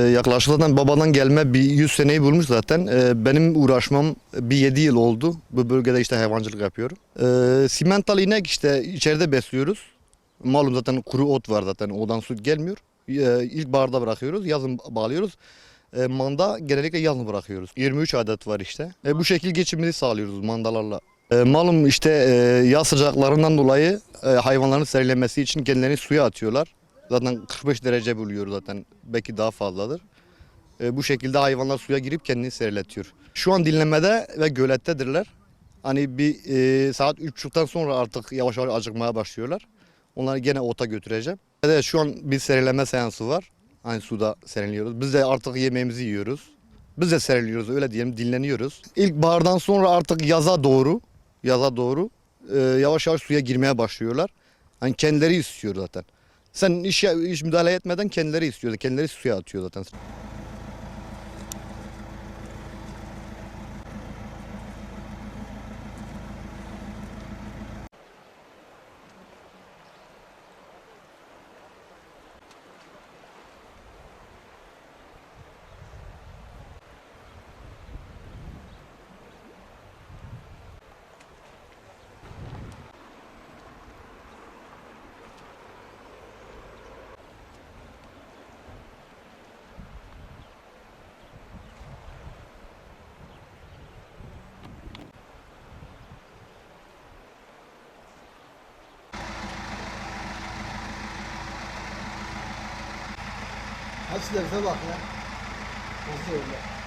Ee, Yaklaşık zaten babadan gelme bir 100 seneyi bulmuş zaten. Ee, Benim uğraşmam bir 7 yıl oldu. Bu bölgede işte hayvancılık yapıyorum. Ee, Simental inek işte içeride besliyoruz. Malum zaten kuru ot var zaten. Odan süt gelmiyor. Ee, İlkbaharda bırakıyoruz. Yazın bağlıyoruz. Manda genellikle yazın bırakıyoruz. 23 adet var işte. Bu şekil geçimini sağlıyoruz mandalarla. Malum işte e, yaz sıcaklarından dolayı e, hayvanların serinlemesi için kendilerini suya atıyorlar. Zaten 45 derece buluyor zaten. Belki daha fazladır. E, bu şekilde hayvanlar suya girip kendini serinletiyor. Şu an dinlemede ve gölettedirler. Hani bir e, saat 3.30'dan sonra artık yavaş yavaş acıkmaya başlıyorlar. Onları gene ota götüreceğim. Evet şu an bir serinleme seansı var. Hani suda serinliyoruz. Biz de artık yemeğimizi yiyoruz. Biz de serinliyoruz öyle diyelim dinleniyoruz. İlkbahardan sonra artık yaza doğru yaza doğru e, yavaş yavaş suya girmeye başlıyorlar. Hani kendileri istiyor zaten. Sen iş, iş müdahale etmeden kendileri istiyor. Kendileri suya atıyor zaten. Hadi derse bak ya. Nasıl öyle?